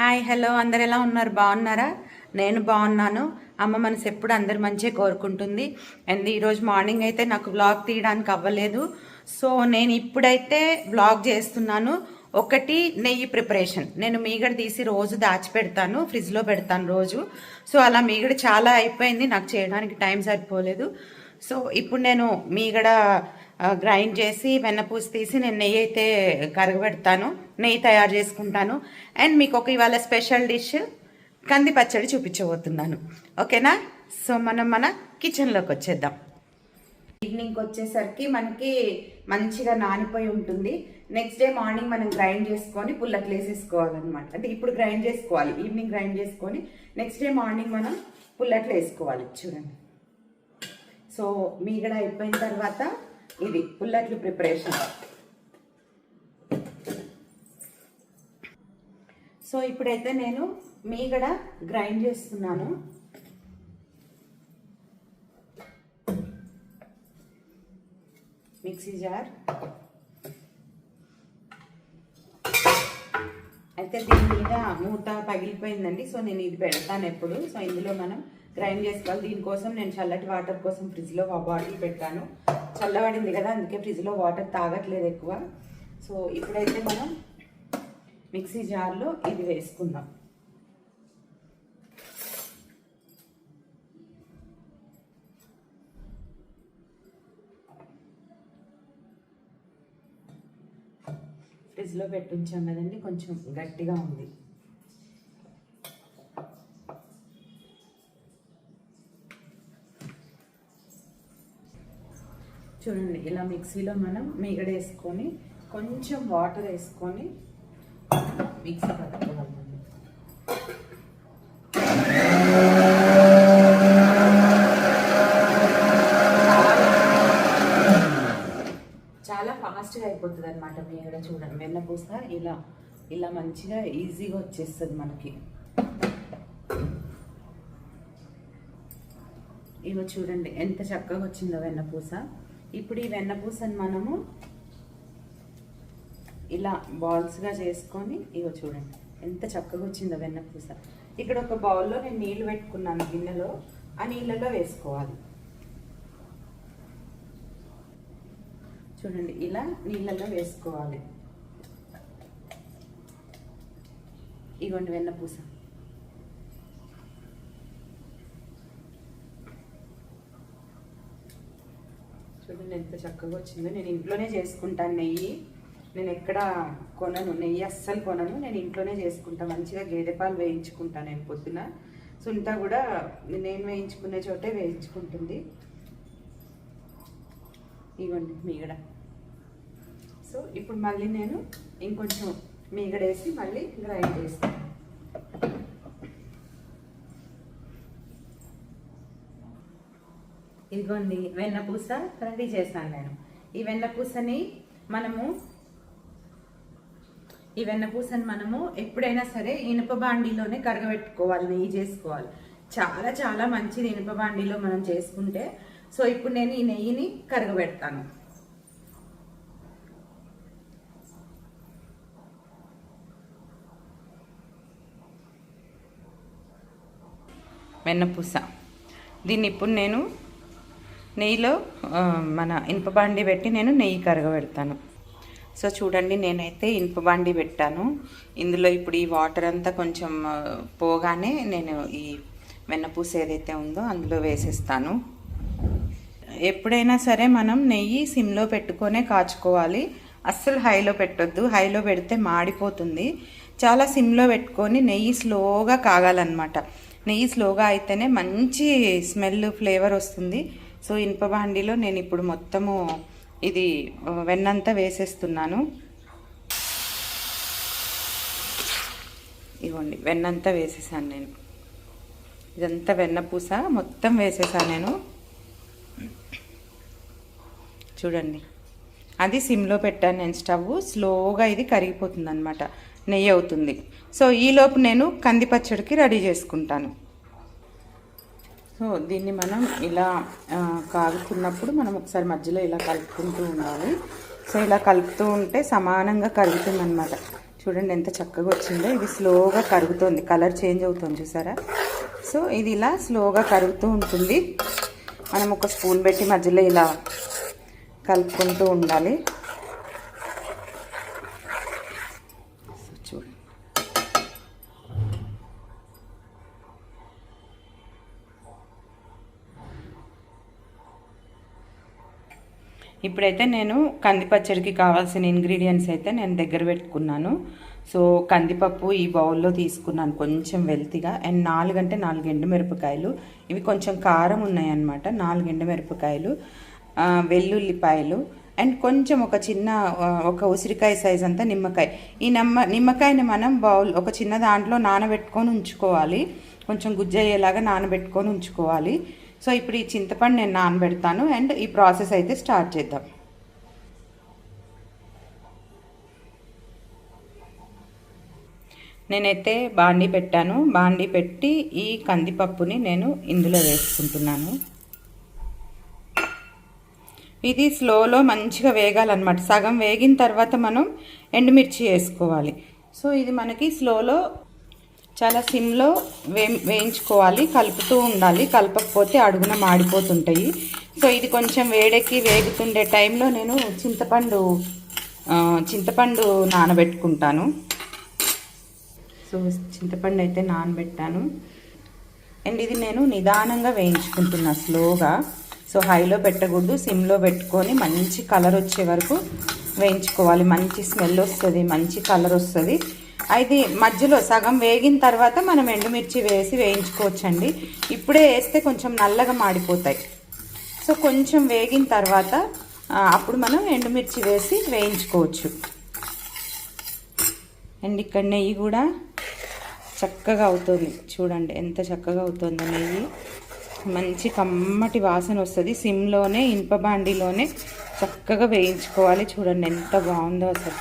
Hi hello. అందరు ఎలా ఉన్నారు? బాగున్నారా? నేను బాగున్నాను. అమ్మ మనసు ఎప్పుడు అందరు మంచిగా కోరుకుంటుంది. అండ్ ఈరోజు మార్నింగ్ అయితే నాకు వ్లాగ్ తీయడానికి అవ్వలేదు. సో నేను ఇప్పుడైతే వ్లాగ్ చేస్తున్నాను. ఒకటి నెయ్యి ప్రిపరేషన్. నేను మీగడ తీసి రోజు దాచిపెడతాను. ఫ్రిడ్జ్లో పెడతాను రోజు. సో అలా మీగడ చాలా అయిపోయింది. నాకు చేయడానికి టైం సరిపోలేదు. సో ఇప్పుడు నేను మీగడ గ్రైండ్ చేసి వెన్నపూసి తీసి నేను నెయ్యి అయితే కరగబెడతాను నెయ్యి తయారు చేసుకుంటాను. అండ్ మీకు ఒక ఇవాళ స్పెషల్ డిష్ కంది పచ్చడి చూపించబోతున్నాను. ఓకేనా? సో మనం మన కిచెన్లోకి వచ్చేద్దాం. ఈవినింగ్కి వచ్చేసరికి మనకి మంచిగా నానిపోయి ఉంటుంది. నెక్స్ట్ డే మార్నింగ్ మనం గ్రైండ్ చేసుకొని పుల్లకి వేసేసుకోవాలన్నమాట అంటే ఇప్పుడు గ్రైండ్ చేసుకోవాలి ఈవినింగ్ గ్రైండ్ చేసుకొని నెక్స్ట్ డే మార్నింగ్ మనం పుల్లట్లు వేసుకోవాలి. చూడండి. సో మీగడ అయిపోయిన తర్వాత ఇది పుల్లట్లు ప్రిపరేషన్ సో ఇప్పుడైతే నేను మీగడ గ్రైండ్ చేస్తున్నాను. మిక్సీ జార్ అయితే దీని మీద మూత పగిలిపోయిందండి సో నేను ఇది పెడతాను ఎప్పుడు. సో ఇందులో మనం గ్రైండ్ చేసుకోవాలి. దీనికోసం నేను చల్లటి వాటర్ కోసం ఫ్రిడ్జ్లో బాటిల్ పెట్టాను చల్లబడింది కదా అందుకే ఫ్రిడ్జ్లో వాటర్ తాగట్లేదు ఎక్కువ. సో ఇప్పుడైతే మనం మిక్సీ జార్లో ఇది వేసుకుందాం. ఫ్రిడ్జ్లో పెట్టించాం కదండి కొంచెం గట్టిగా ఉంది. చూడండి ఇలా మిక్సీలో మనం మిగడ వేసుకొని కొంచెం వాటర్ వేసుకొని మిక్సీ పట్టుకోవాలి చాలా ఫాస్ట్గా అయిపోతుంది అనమాట మీగడ చూడండి. వెన్నపూస ఇలా ఇలా మంచిగా ఈజీగా వచ్చేస్తుంది మనకి. ఇగో చూడండి ఎంత చక్కగా వచ్చిందో వెన్నపూస ఇప్పుడు ఈ వెన్నపూసని మనము ఇలా బాల్స్గా చేసుకొని ఇగో చూడండి ఎంత చక్కగా వచ్చిందో వెన్నపూస. ఇక్కడ ఒక బౌల్లో నేను నీళ్ళు పెట్టుకున్నాను గిన్నెలో ఆ నీళ్ళలో వేసుకోవాలి. చూడండి ఇలా నీళ్ళలో వేసుకోవాలి. ఇగోండి వెన్నపూస. చూడండి ఎంత చక్కగా వచ్చిందో నేను ఇంట్లోనే చేసుకుంటాను నెయ్యి. నేను ఎక్కడ కొనను నెయ్యి అస్సలు కొనను. నేను ఇంట్లోనే చేసుకుంటా మంచిగా గేదె పాలు వేయించుకుంటాను నేను పొద్దున. సుంట కూడా నేను వేయించుకునే చోటే వేయించుకుంటుంది. ఇవ్వండి మీగడ. సో ఇప్పుడు మళ్ళీ నేను ఇంకొంచెం మీగడ వేసి మళ్ళీ గ్రైండ్ చేస్తాను. ఇదిగోండి వెన్నపూస రెడీ చేశాను నేను. ఈ వెన్నపూసని మనము ఈ వెన్నపూసని మనము ఎప్పుడైనా సరే ఇనుప బాండీలోనే కరగబెట్టుకోవాలి నెయ్యి చేసుకోవాలి. చాలా చాలా మంచిది ఇనుప బాండీలో మనం చేసుకుంటే. సో ఇప్పుడు నేను ఈ నెయ్యిని కరగబెడతాను. వెన్నపూస దీన్ని ఇప్పుడు నేను నెయ్యిలో మన ఇనుప బాండి పెట్టి నేను నెయ్యి కరగబెడతాను. సో చూడండి నేనైతే ఇనుప బాండి పెట్టాను. ఇందులో ఇప్పుడు ఈ వాటర్ అంతా కొంచెం పోగానే నేను ఈ వెన్నపూస ఏదైతే ఉందో అందులో వేసేస్తాను. ఎప్పుడైనా సరే మనం నెయ్యి సిమ్లో పెట్టుకొనే కాచుకోవాలి. అస్సలు హైలో పెట్టొద్దు. హైలో పెడితే మాడిపోతుంది. చాలా సిమ్లో పెట్టుకొని నెయ్యి స్లోగా కాగాలన్నమాట. నెయ్యి స్లోగా అయితేనే మంచి స్మెల్ ఫ్లేవర్ వస్తుంది. సో ఇనుప బాండిలో నేను ఇప్పుడు మొత్తము ఇది వెన్నంతా వేసేస్తున్నాను. ఇవ్వండి వెన్నంతా వేసేసాను నేను. ఇదంతా వెన్నపూస మొత్తం వేసేసాను నేను. చూడండి అది సిమ్లో పెట్టాను నేను స్టవ్ స్లోగా ఇది కరిగిపోతుంది అనమాట నెయ్యి అవుతుంది. సో ఈలోపు నేను కంది పచ్చడికి రెడీ చేసుకుంటాను. సో దీన్ని మనం ఇలా కాగుతున్నప్పుడు మనం ఒకసారి మధ్యలో ఇలా కలుపుకుంటూ ఉండాలి. సో ఇలా కలుపుతూ ఉంటే సమానంగా కలుగుతుంది అనమాట చూడండి ఎంత చక్కగా వచ్చిందో. ఇది స్లోగా కరుగుతుంది. కలర్ చేంజ్ అవుతుంది చూసారా? సో ఇది ఇలా స్లోగా కరుగుతూ ఉంటుంది. మనం ఒక స్పూన్ పెట్టి మధ్యలో ఇలా కలుపుకుంటూ ఉండాలి సో చూడండి ఇప్పుడైతే నేను కంది పచ్చడికి కావాల్సిన ఇంగ్రీడియంట్స్ అయితే నేను దగ్గర పెట్టుకున్నాను. సో కందిపప్పు ఈ బౌల్లో తీసుకున్నాను కొంచెం వెల్తిగా. అండ్ నాలుగంటే నాలుగు ఎండుమిరపకాయలు ఇవి కొంచెం కారం ఉన్నాయన్నమాట నాలుగు ఎండుమిరపకాయలు వెల్లుల్లిపాయలు అండ్ కొంచెం ఒక చిన్న ఒక ఉసిరికాయ సైజ్ అంతా నిమ్మకాయ. ఈ నమ్మ నిమ్మకాయని మనం బౌల్ ఒక చిన్న దాంట్లో నానబెట్టుకొని ఉంచుకోవాలి. కొంచెం గుజ్జయ్యేలాగా నానబెట్టుకొని ఉంచుకోవాలి. సో ఇప్పుడు ఈ చింతపండు నేను నానబెడతాను అండ్ ఈ ప్రాసెస్ అయితే స్టార్ట్ చేద్దాం. నేనైతే బాండీ పెట్టాను. బాండీ పెట్టి ఈ కందిపప్పుని నేను ఇందులో వేసుకుంటున్నాను. ఇది స్లోలో మంచిగా వేగాలన్నమాట. సగం వేగిన తర్వాత మనం ఎండుమిర్చి వేసుకోవాలి. సో ఇది మనకి స్లోలో చాలా సిమ్లో వే వేయించుకోవాలి కలుపుతూ ఉండాలి. కలపకపోతే అడుగున మాడిపోతుంటాయి. సో ఇది కొంచెం వేడెక్కి వేగుతుండే టైంలో నేను చింతపండు చింతపండు నానబెట్టుకుంటాను. సో చింతపండు అయితే నానబెట్టాను. అండ్ ఇది నేను నిదానంగా వేయించుకుంటున్నా స్లోగా. సో హైలో పెట్టకూడదు సిమ్లో పెట్టుకొని మంచి కలర్ వచ్చే వరకు వేయించుకోవాలి. మంచి స్మెల్ వస్తుంది మంచి కలర్ వస్తుంది. అయితే మధ్యలో సగం వేగిన తర్వాత మనం ఎండుమిర్చి వేసి వేయించుకోవచ్చండి. ఇప్పుడే వేస్తే కొంచెం నల్లగా మాడిపోతాయి. సో కొంచెం వేగిన తర్వాత అప్పుడు మనం ఎండుమిర్చి వేసి వేయించుకోవచ్చు. అండ్ ఇక్కడ నెయ్యి కూడా చక్కగా అవుతుంది. చూడండి ఎంత చక్కగా అవుతుందో నెయ్యి. మంచి కమ్మటి వాసన వస్తుంది. సిమ్లోనే ఇనుప బాండిలోనే చక్కగా వేయించుకోవాలి. చూడండి ఎంత బాగుందో అసలు.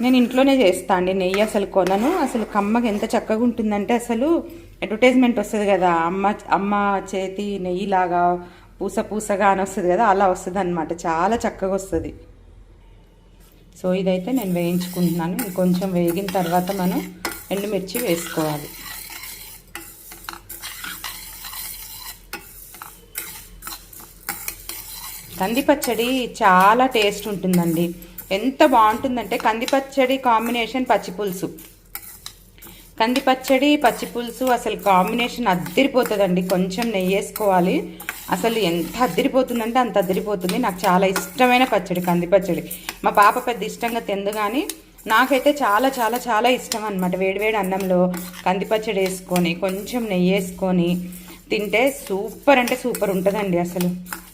నేను ఇంట్లోనే చేస్తా అండి నెయ్యి అసలు కొనను. అసలు కమ్మకి ఎంత చక్కగా ఉంటుందంటే అసలు అడ్వర్టైజ్మెంట్ వస్తుంది కదా. అమ్మ అమ్మ చేతి నెయ్యిలాగా పూస పూసగా అని వస్తుంది కదా అలా వస్తుంది అనమాట చాలా చక్కగా వస్తుంది. సో ఇదైతే నేను వేయించుకుంటున్నాను. ఇంకొంచెం వేగిన తర్వాత మనం ఎండుమిర్చి వేసుకోవాలి. కంది పచ్చడి చాలా టేస్ట్ ఉంటుందండి. ఎంత బాగుంటుందంటే కంది పచ్చడి కాంబినేషన్ పచ్చి పులుసు. కంది పచ్చడి పచ్చి పులుసు అసలు కాంబినేషన్ అద్దరిపోతుందండి. కొంచెం నెయ్యి వేసుకోవాలి. అసలు ఎంత అద్దరిపోతుందంటే అంత అద్దరిపోతుంది. నాకు చాలా ఇష్టమైన పచ్చడి కంది పచ్చడి. మా పాప పెద్ద ఇష్టంగా తిందు కానీ నాకైతే చాలా చాలా చాలా ఇష్టం అనమాట వేడివేడి అన్నంలో కంది పచ్చడి వేసుకొని కొంచెం నెయ్యి వేసుకొని తింటే సూపర్ అంటే సూపర్ ఉంటుందండి అసలు.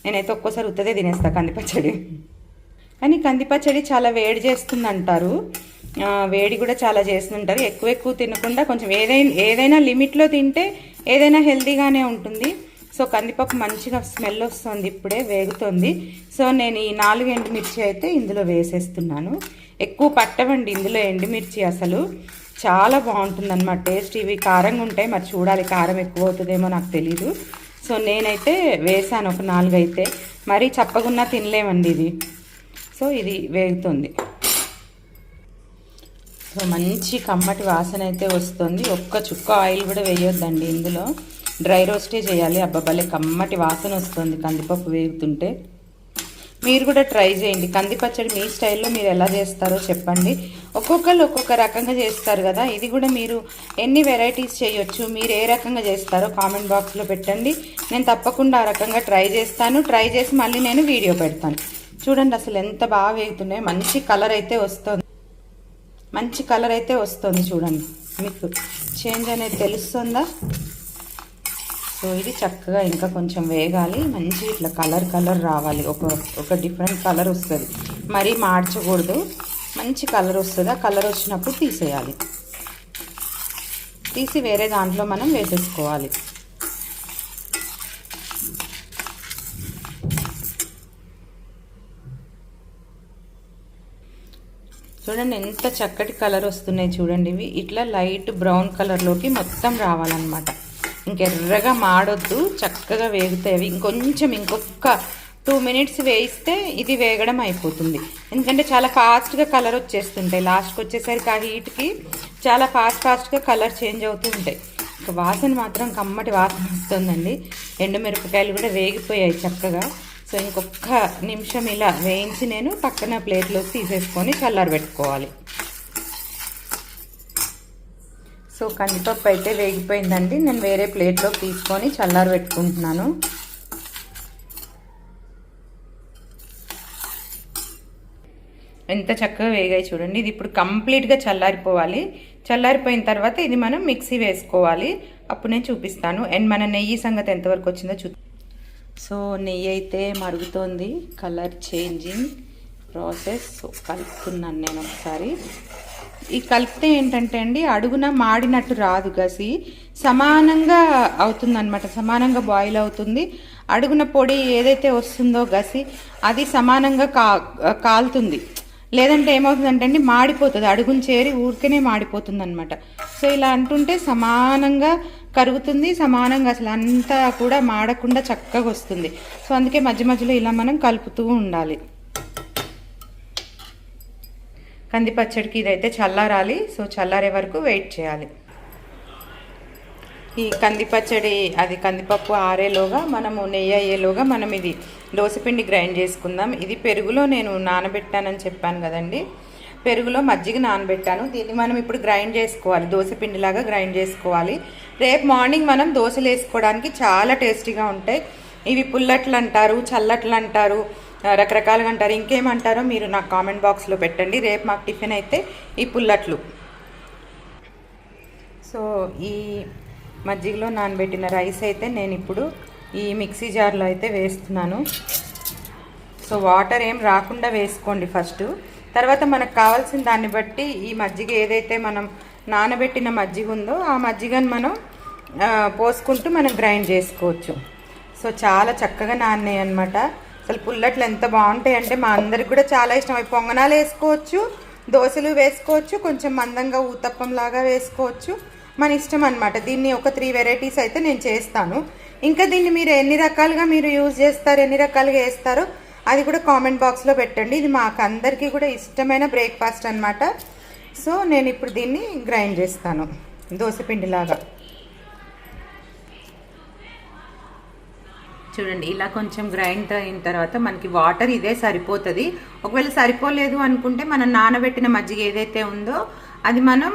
నేనైతే ఒక్కోసారి ఉత్తదే తినేస్తా కంది పచ్చడి. కానీ కందిపచ్చడి చాలా వేడి చేస్తుంది అంటారు వేడి కూడా చాలా చేస్తుంటారు. ఎక్కువ ఎక్కువ తినకుండా కొంచెం ఏదైనా ఏదైనా లిమిట్లో తింటే ఏదైనా హెల్తీగానే ఉంటుంది. సో కందిపప్పు మంచిగా స్మెల్ వస్తుంది ఇప్పుడే వేగుతుంది. సో నేను ఈ నాలుగు ఎండుమిర్చి అయితే ఇందులో వేసేస్తున్నాను. ఎక్కువ పట్టవండి ఇందులో ఎండుమిర్చి అసలు. చాలా బాగుంటుందన్నమాట. టేస్ట్ ఇవి కారంగా ఉంటాయి. మరి చూడాలి కారం ఎక్కువ అవుతుందేమో నాకు తెలీదు. సో నేనైతే వేసాను ఒక నాలుగు అయితే మరీ చప్పగున్నా తినలేమండి ఇది. సో ఇది వేగుతుంది. సో మంచి కమ్మటి వాసన అయితే వస్తుంది. ఒక్క చుక్క ఆయిల్ కూడా వేయొద్దండి ఇందులో. డ్రై రోస్టే చేయాలి. అబ్బబ్బలే కమ్మటి వాసన వస్తుంది కందిపప్పు వేగుతుంటే. మీరు కూడా ట్రై చేయండి. కంది పచ్చడి మీ స్టైల్లో మీరు ఎలా చేస్తారో చెప్పండి. ఒక్కొక్కరు ఒక్కొక్క రకంగా చేస్తారు కదా. ఇది కూడా మీరు ఎన్ని వెరైటీస్ చేయొచ్చు మీరు ఏ రకంగా చేస్తారో కామెంట్ బాక్స్లో పెట్టండి. నేను తప్పకుండా ఆ రకంగా ట్రై చేస్తాను. ట్రై చేసి మళ్ళీ నేను వీడియో పెడతాను. చూడండి అసలు ఎంత బాగా వేగుతున్నాయి. మంచి కలర్ అయితే వస్తుంది. మంచి కలర్ అయితే వస్తుంది చూడండి. మీకు చేంజ్ అనేది తెలుస్తుందా? సో ఇది చక్కగా ఇంకా కొంచెం వేగాలి. మంచి ఇట్లా కలర్ కలర్ రావాలి. ఒక ఒక డిఫరెంట్ కలర్ వస్తుంది. మరీ మార్చకూడదు. మంచి కలర్ వస్తుంది. ఆ కలర్ వచ్చినప్పుడు తీసేయాలి. తీసి వేరే దాంట్లో మనం వేసేసుకోవాలి. చూడండి ఎంత చక్కటి కలర్ వస్తున్నాయి చూడండి ఇవి. ఇట్లా లైట్ బ్రౌన్ కలర్లోకి మొత్తం రావాలన్నమాట. ఇంకెర్రగా మాడొద్దు చక్కగా వేగుతాయి అవి. ఇంకొంచెం ఇంకొక టూ మినిట్స్ వేయిస్తే ఇది వేగడం అయిపోతుంది. ఎందుకంటే చాలా ఫాస్ట్గా కలర్ వచ్చేస్తుంటాయి. లాస్ట్కి వచ్చేసరికి ఆ హీట్కి చాలా ఫాస్ట్ ఫాస్ట్గా కలర్ చేంజ్ అవుతూ ఉంటాయి. వాసన మాత్రం కమ్మటి వాసన వస్తుందండి. ఎండుమిరపకాయలు కూడా వేగిపోయాయి చక్కగా. సో ఇంకొక నిమిషం ఇలా వేయించి నేను పక్కన ప్లేట్లోకి తీసేసుకొని చల్లారబెట్టుకోవాలి సో కందిపప్పు అయితే వేగిపోయిందండి. నేను వేరే ప్లేట్లోకి తీసుకొని చల్లారబెట్టుకుంటున్నాను ఎంత చక్కగా వేగాయి చూడండి. ఇది ఇప్పుడు కంప్లీట్గా చల్లారిపోవాలి. చల్లారిపోయిన తర్వాత ఇది మనం మిక్సీ వేసుకోవాలి. అప్పుడు నేను చూపిస్తాను. అండ్ మన నెయ్యి సంగతి ఎంతవరకు వచ్చిందో చూ సో నెయ్యి అయితే మరుగుతోంది కలర్ చేంజింగ్ ప్రాసెస్. సో కలుపుతున్నాను నేను ఒకసారి. ఈ కలిపితే ఏంటంటే అండి అడుగున మాడినట్టు రాదు గసి. సమానంగా అవుతుందన్నమాట సమానంగా బాయిల్ అవుతుంది. అడుగున పొడి ఏదైతే వస్తుందో గసి అది సమానంగా కా కాలుతుంది. లేదంటే ఏమవుతుందంటే అండి మాడిపోతుంది. అడుగుని చేరి ఊరికనే మాడిపోతుంది అనమాట సో ఇలా అంటుంటే సమానంగా కరుగుతుంది సమానంగా అసలు అంతా కూడా మాడకుండా చక్కగా వస్తుంది. సో అందుకే మధ్య మధ్యలో ఇలా మనం కలుపుతూ ఉండాలి. కంది పచ్చడికి ఇదైతే చల్లారాలి. సో చల్లారే వరకు వెయిట్ చేయాలి. ఈ కంది పచ్చడి అది కందిపప్పు ఆరేలోగా మనము నెయ్యి అయ్యేలోగా మనం ఇది దోశపిండి గ్రైండ్ చేసుకుందాం. ఇది పెరుగులో నేను నానబెట్టానని చెప్పాను కదండి. పెరుగులో మజ్జిగ నానబెట్టాను. దీన్ని మనం ఇప్పుడు గ్రైండ్ చేసుకోవాలి. దోసపిండిలాగా గ్రైండ్ చేసుకోవాలి. రేపు మార్నింగ్ మనం దోశలు వేసుకోవడానికి చాలా టేస్టీగా ఉంటాయి. ఇవి పుల్లట్లు అంటారు చల్లట్లు అంటారు రకరకాలుగా అంటారు. ఇంకేమంటారో మీరు నాకు కామెంట్ బాక్స్లో పెట్టండి. రేపు మాకు టిఫిన్ అయితే ఈ పుల్లట్లు. సో ఈ మజ్జిగలో నానబెట్టిన రైస్ అయితే నేను ఇప్పుడు ఈ మిక్సీ జార్లో అయితే వేస్తున్నాను. సో వాటర్ ఏం రాకుండా వేసుకోండి ఫస్ట్. తర్వాత మనకు కావాల్సిన దాన్ని బట్టి ఈ మజ్జిగ ఏదైతే మనం నానబెట్టిన మజ్జిగ ఉందో ఆ మజ్జిగను మనం పోసుకుంటూ మనం గ్రైండ్ చేసుకోవచ్చు. సో చాలా చక్కగా నాన్నాయి అనమాట అసలు పుల్లట్లు ఎంత బాగుంటాయి అంటే మా అందరికి కూడా చాలా ఇష్టం. అవి పొంగనాలు వేసుకోవచ్చు దోశలు వేసుకోవచ్చు కొంచెం మందంగా ఊతప్పం లాగా వేసుకోవచ్చు. మన ఇష్టం అనమాట దీన్ని ఒక త్రీ వెరైటీస్ అయితే నేను చేస్తాను. ఇంకా దీన్ని మీరు ఎన్ని రకాలుగా మీరు యూజ్ చేస్తారు ఎన్ని రకాలుగా వేస్తారో అది కూడా కామెంట్ బాక్స్లో పెట్టండి. ఇది మాకు అందరికీ కూడా ఇష్టమైన బ్రేక్ఫాస్ట్ అనమాట సో నేను ఇప్పుడు దీన్ని గ్రైండ్ చేస్తాను. దోశపిండిలాగా చూడండి ఇలా కొంచెం గ్రైండ్ అయిన తర్వాత మనకి వాటర్ ఇదే సరిపోతుంది. ఒకవేళ సరిపోలేదు అనుకుంటే మనం నానబెట్టిన మజ్జిగ ఏదైతే ఉందో అది మనం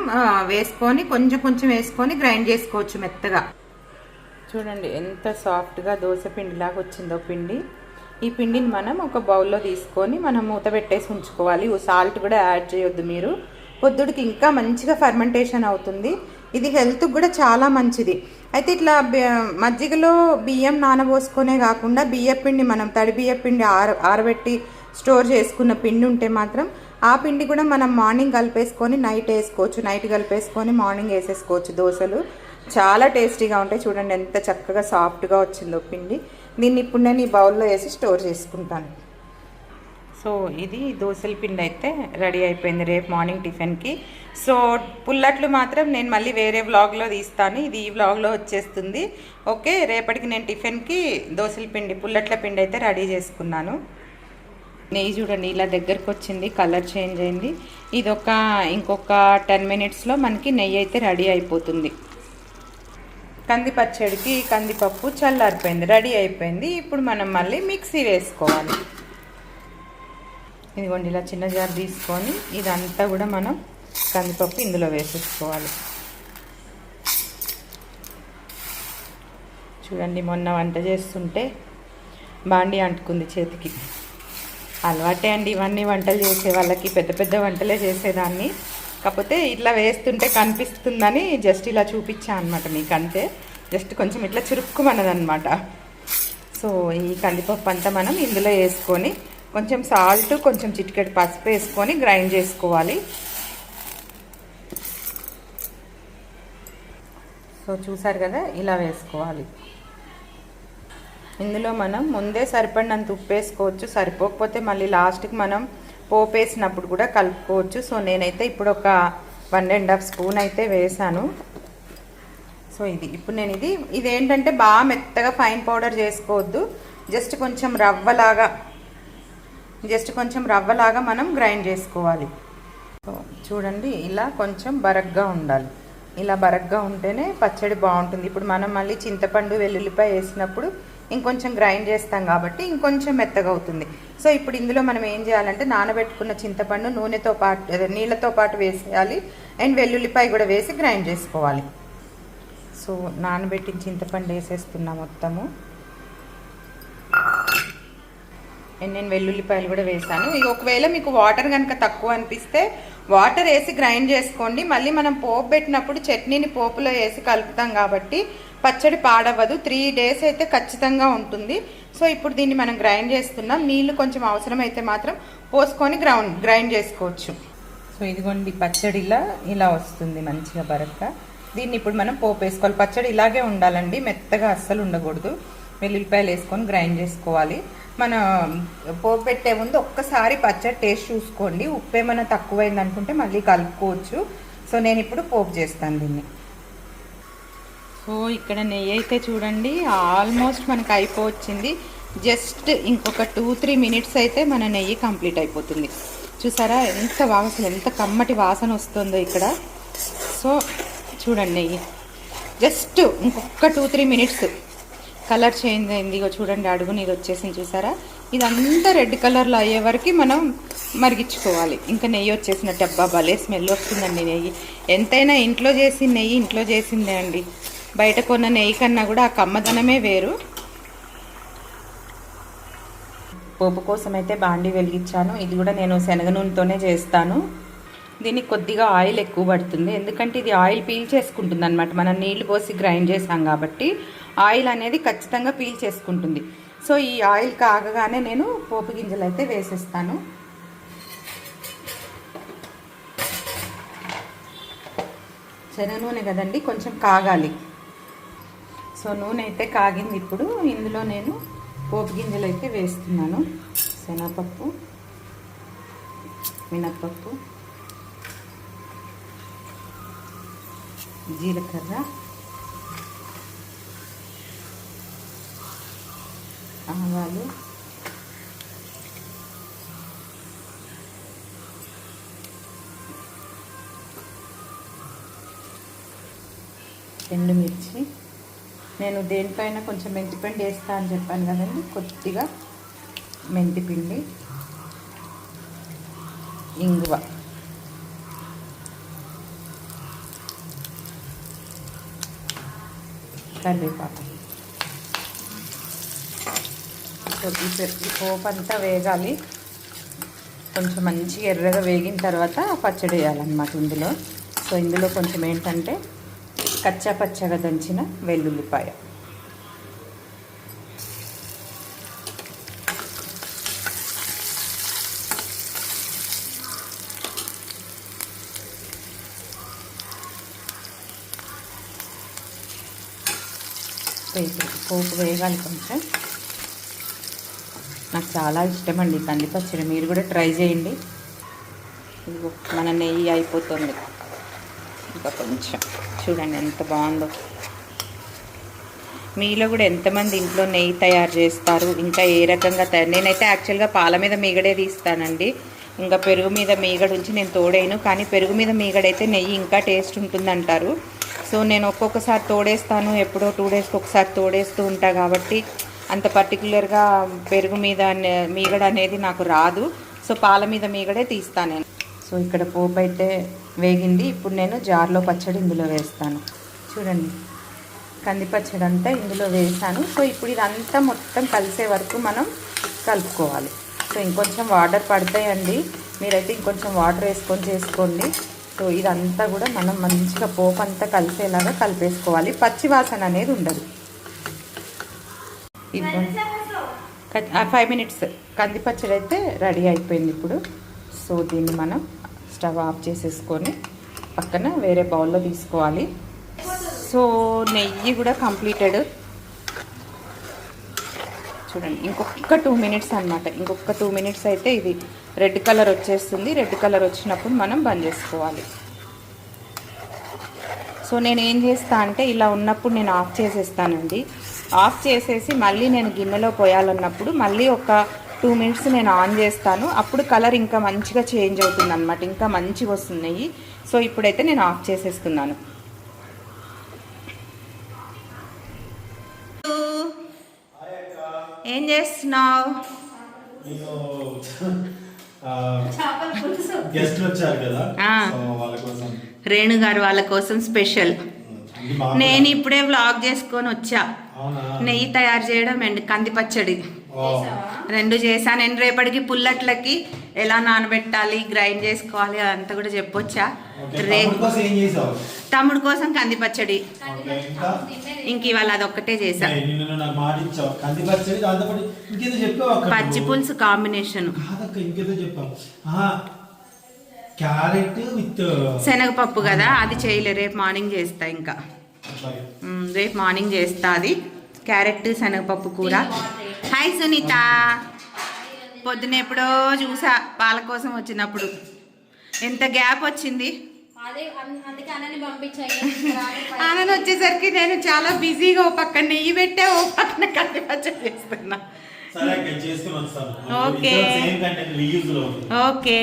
వేసుకొని కొంచెం కొంచెం వేసుకొని గ్రైండ్ చేసుకోవచ్చు మెత్తగా. చూడండి ఎంత సాఫ్ట్గా దోశ పిండిలాగా వచ్చిందో పిండి. ఈ పిండిని మనం ఒక బౌల్లో తీసుకొని మనం మూత పెట్టేసి ఉంచుకోవాలి. సాల్ట్ కూడా యాడ్ చేయొద్దు మీరు. పొద్దుడికి ఇంకా మంచిగా ఫర్మెంటేషన్ అవుతుంది. ఇది హెల్త్కి కూడా చాలా మంచిది. అయితే ఇట్లా మజ్జిగలో బియ్యం నానబోసుకునే కాకుండా బియ్యపిండి మనం తడి బియ్యపిండి ఆర ఆరబెట్టి స్టోర్ చేసుకున్న పిండి ఉంటే మాత్రం ఆ పిండి కూడా మనం మార్నింగ్ కలిపేసుకొని నైట్ వేసుకోవచ్చు. నైట్ కలిపేసుకొని మార్నింగ్ వేసేసుకోవచ్చు. దోశలు చాలా టేస్టీగా ఉంటాయి. చూడండి ఎంత చక్కగా సాఫ్ట్గా వచ్చిందో పిండి. దీన్ని ఇప్పుడు నేను ఈ బౌల్లో వేసి స్టోర్ చేసుకుంటాను. సో ఇది దోశల పిండి అయితే రెడీ అయిపోయింది రేపు మార్నింగ్ టిఫిన్కి. సో పుల్లట్లు మాత్రం నేను మళ్ళీ వేరే వ్లాగ్లో తీస్తాను. ఇది ఈ వ్లాగ్లో వచ్చేస్తుంది. ఓకే రేపటికి నేను టిఫిన్కి దోశల పిండి పుల్లట్ల పిండి అయితే రెడీ చేసుకున్నాను. నెయ్యి చూడండి ఇలా దగ్గరకు వచ్చింది కలర్ చేంజ్ అయింది. ఇది ఒక ఇంకొక టెన్ మినిట్స్లో మనకి నెయ్యి అయితే రెడీ అయిపోతుంది. కంది పచ్చడికి కందిపప్పు చల్లారిపోయింది రెడీ అయిపోయింది. ఇప్పుడు మనం మళ్ళీ మిక్సీ వేసుకోవాలి. ఇదిగోండి ఇలా చిన్న జార్ తీసుకొని ఇదంతా కూడా మనం కందిపప్పు ఇందులో వేసేసుకోవాలి. చూడండి మొన్న వంట చేస్తుంటే బాండి అంటుకుంది చేతికి. అలవాటే అండి ఇవన్నీ వంటలు చేసే వాళ్ళకి పెద్ద పెద్ద వంటలే చేసేదాన్ని. కాకపోతే ఇట్లా వేస్తుంటే కనిపిస్తుందని జస్ట్ ఇలా చూపించా అనమాట మీకు అంతే జస్ట్ కొంచెం ఇట్లా చురుక్కుమన్నదనమాట సో ఈ కందిపప్పు అంతా మనం ఇందులో వేసుకొని కొంచెం సాల్ట్ కొంచెం చిటికెట్ పసుపు వేసుకొని గ్రైండ్ చేసుకోవాలి. సో చూసారు కదా ఇలా వేసుకోవాలి. ఇందులో మనం ముందే సరిపడినంత ఉప్పు వేసుకోవచ్చు. సరిపోకపోతే మళ్ళీ లాస్ట్కి మనం పోపు వేసినప్పుడు కూడా కలుపుకోవచ్చు. సో నేనైతే ఇప్పుడు ఒక వన్ అండ్ హాఫ్ స్పూన్ అయితే వేసాను. సో ఇది ఇప్పుడు నేను ఇది ఇది ఏంటంటే బాగా మెత్తగా ఫైన్ పౌడర్ చేసుకోవద్దు. జస్ట్ కొంచెం రవ్వలాగా జస్ట్ కొంచెం రవ్వలాగా మనం గ్రైండ్ చేసుకోవాలి. సో చూడండి ఇలా కొంచెం బరగ్గా ఉండాలి. ఇలా బరగ్గా ఉంటేనే పచ్చడి బాగుంటుంది. ఇప్పుడు మనం మళ్ళీ చింతపండు వెల్లుల్లిపాయ వేసినప్పుడు ఇంకొంచెం గ్రైండ్ చేస్తాం కాబట్టి ఇంకొంచెం మెత్తగా అవుతుంది. సో ఇప్పుడు ఇందులో మనం ఏం చేయాలంటే నానబెట్టుకున్న చింతపండు నూనెతో పాటు నీళ్ళతో పాటు వేసేయాలి. అండ్ వెల్లుల్లిపాయ కూడా వేసి గ్రైండ్ చేసుకోవాలి. సో నానబెట్టిన చింతపండు వేసేస్తున్నా మొత్తము. అండ్ నేను వెల్లుల్లిపాయలు కూడా వేసాను. ఇక ఒకవేళ మీకు వాటర్ కనుక తక్కువ అనిపిస్తే వాటర్ వేసి గ్రైండ్ చేసుకోండి. మళ్ళీ మనం పోపు పెట్టినప్పుడు చట్నీని పోపులో వేసి కలుపుతాం కాబట్టి పచ్చడి పాడవదు. త్రీ డేస్ అయితే ఖచ్చితంగా ఉంటుంది. సో ఇప్పుడు దీన్ని మనం గ్రైండ్ చేస్తున్నాం. నీళ్ళు కొంచెం అవసరం అయితే మాత్రం పోసుకొని గ్రౌండ్ గ్రైండ్ చేసుకోవచ్చు. సో ఇదిగోండి పచ్చడిలా ఇలా వస్తుంది మంచిగా బరక్క దీన్ని ఇప్పుడు మనం పోపు వేసుకోవాలి. పచ్చడి ఇలాగే ఉండాలండి. మెత్తగా అస్సలు ఉండకూడదు. వెల్లుల్లిపాయలు వేసుకొని గ్రైండ్ చేసుకోవాలి. మన పోపు పెట్టే ముందు ఒక్కసారి పచ్చడి టేస్ట్ చూసుకోండి. ఉప్పు ఏమైనా తక్కువైంది అనుకుంటే మళ్ళీ కలుపుకోవచ్చు. సో నేను ఇప్పుడు పోపు చేస్తాను దీన్ని. సో ఇక్కడ నెయ్యి అయితే చూడండి. ఆల్మోస్ట్ మనకు అయిపోవచ్చింది. జస్ట్ ఇంకొక టూ త్రీ మినిట్స్ అయితే మన నెయ్యి కంప్లీట్ అయిపోతుంది. చూసారా? ఎంత బాగా ఎంత కమ్మటి వాసన వస్తుందో ఇక్కడ. సో చూడండి నెయ్యి. జస్ట్ ఇంకొక two three minutes. Colour change అయింది. ఇగో చూడండి అడుగు నీది వచ్చేసింది చూసారా? ఇదంతా రెడ్ కలర్లో అయ్యే వరకు మనం మరిగించుకోవాలి. ఇంకా నెయ్యి వచ్చేసినట్టు అబ్బా భలే స్మెల్ వస్తుందండి నెయ్యి. ఎంతైనా ఇంట్లో చేసిన నెయ్యి ఇంట్లో చేసిందే అండి. బయట కొన్న నెయ్యి కన్నా కూడా ఆ కమ్మదనమే వేరు. పోపు కోసం అయితే బాండి వెలిగించాను. ఇది కూడా నేను శనగ నూనెతోనే చేస్తాను. దీనికి కొద్దిగా ఆయిల్ ఎక్కువ పడుతుంది. ఎందుకంటే ఇది ఆయిల్ పీల్ చేసుకుంటుంది అనమాట మనం నీళ్ళు పోసి గ్రైండ్ చేసాం కాబట్టి ఆయిల్ అనేది ఖచ్చితంగా పీల్ చేసుకుంటుంది. సో ఈ ఆయిల్ కాగగానే నేను పోపు గింజలు అయితే వేసేస్తాను. శనగ నూనె కదండి కొంచెం కాగాలి. సో నూనె అయితే కాగింది ఇప్పుడు. ఇందులో నేను పోపు గింజలు అయితే వేస్తున్నాను. శనగపప్పు మినప్పప్పు జీలకర్ర ఆవాలు ఎండుమిర్చి నేను దేనిపైన కొంచెం మెంతిపిండి వేస్తా అని చెప్పాను కదండి కొద్దిగా మెంతిపిండి ఇంగువ. కరివేపాకు. ఈ పోపు అంతా వేగాలి. కొంచెం మంచిగా ఎర్రగా వేగిన తర్వాత పచ్చడి వేయాలన్నమాట ఇందులో. సో ఇందులో కొంచెం ఏంటంటే కచ్చా పచ్చగా దంచిన వెల్లుల్లిపాయ. పోపు వేయాలి కొంచెం. నాకు చాలా ఇష్టం అండి కంది మీరు కూడా ట్రై చేయండి. మన నెయ్యి అయిపోతుంది. ఇంకా కొంచెం. చూడండి ఎంత బాగుందో. మీలో కూడా ఎంతమంది ఇంట్లో నెయ్యి తయారు చేస్తారు? ఇంకా ఏ రకంగా తయారు? నేనైతే యాక్చువల్గా పాల మీద మీగడే తీస్తానండి. ఇంకా పెరుగు మీద మీగడ ఉంచి నేను తోడేను కానీ పెరుగు మీద మీగడైతే నెయ్యి ఇంకా టేస్ట్ ఉంటుందంటారు. సో నేను ఒక్కొక్కసారి తోడేస్తాను. ఎప్పుడో టూ డేస్కి ఒకసారి తోడేస్తూ ఉంటా కాబట్టి అంత పర్టికులర్గా పెరుగు మీద మీగడ అనేది నాకు రాదు. సో పాల మీద మీగడే తీస్తాను నేను. సో ఇక్కడ పోపు అయితే వేగింది. ఇప్పుడు నేను జార్లో పచ్చడి ఇందులో వేస్తాను. చూడండి. కంది పచ్చడి అంతా ఇందులో వేసాను. సో ఇప్పుడు ఇదంతా మొత్తం కలిసే వరకు మనం కలుపుకోవాలి. సో ఇంకొంచెం వాటర్ పడతాయండి. మీరైతే ఇంకొంచెం వాటర్ వేసుకొని చేసుకోండి. సో ఇదంతా కూడా మనం మంచిగా పోపు అంతా కలిసేలాగా కలిపేసుకోవాలి. పచ్చి వాసన అనేది ఉండదు. ఫైవ్ మినిట్స్ కంది పచ్చడి అయితే రెడీ అయిపోయింది ఇప్పుడు. సో దీన్ని మనం స్టవ్ ఆఫ్ చేసేసుకొని పక్కన వేరే బౌల్లో తీసుకోవాలి. సో నెయ్యి కూడా కంప్లీటెడ్ చూడండి ఇంకొక టూ మినిట్స్ అనమాట ఇంకొక టూ మినిట్స్ అయితే ఇది రెడ్ కలర్ వచ్చేస్తుంది. రెడ్ కలర్ వచ్చినప్పుడు మనం బంద్ చేసుకోవాలి. సో నేను ఏం చేస్తా అంటే ఇలా ఉన్నప్పుడు నేను ఆఫ్ చేసేస్తానండి. ఆఫ్ చేసేసి మళ్ళీ నేను గిన్నెలో పోయాలన్నప్పుడు మళ్ళీ ఒక టూ మినిట్స్ నేను ఆన్ చేస్తాను. అప్పుడు కలర్ ఇంకా మంచిగా చేంజ్ అవుతుంది అనమాట ఇంకా మంచిగా వస్తున్నాయి. సో ఇప్పుడైతే నేను ఆఫ్ చేసేస్తున్నాను ఏం చేస్తున్నావు? రేణు గారు వాళ్ళ కోసం స్పెషల్. నేను ఇప్పుడే వ్లాగ్ చేసుకొని వచ్చా. నెయ్యి తయారు చేయడం అండ్ కంది పచ్చడి. రెండు చేశా. నేను రేపటికి పుల్లట్లకి ఎలా నానబెట్టాలి గ్రైండ్ చేసుకోవాలి అదంతా కూడా చెప్పొచ్చా? రే తమ్ముడి కోసం కంది పచ్చడి ఇంకా? ఇవాళ అదొక్కటే అక్కడ పచ్చి. పులుసు కాంబినేషన్. క్యారెట్ విత్ శనగపప్పు కదా అది చేయలే. రేపు మార్నింగ్ చేస్తా ఇంకా. రేపు మార్నింగ్ చేస్తా అది. క్యారెట్ శనగపప్పు కూర. హాయ్ సునీత. పొద్దున ఎప్పుడో చూసా పాల కోసం వచ్చినప్పుడు. ఎంత గ్యాప్ వచ్చింది? ఆనంద్ వచ్చేసరికి నేను చాలా బిజీగా ఓ పక్కన నెయ్యి పెట్టే ఓ పక్కన కంది పచ్చడి చేస్తున్నా. ఓకే. Content okay.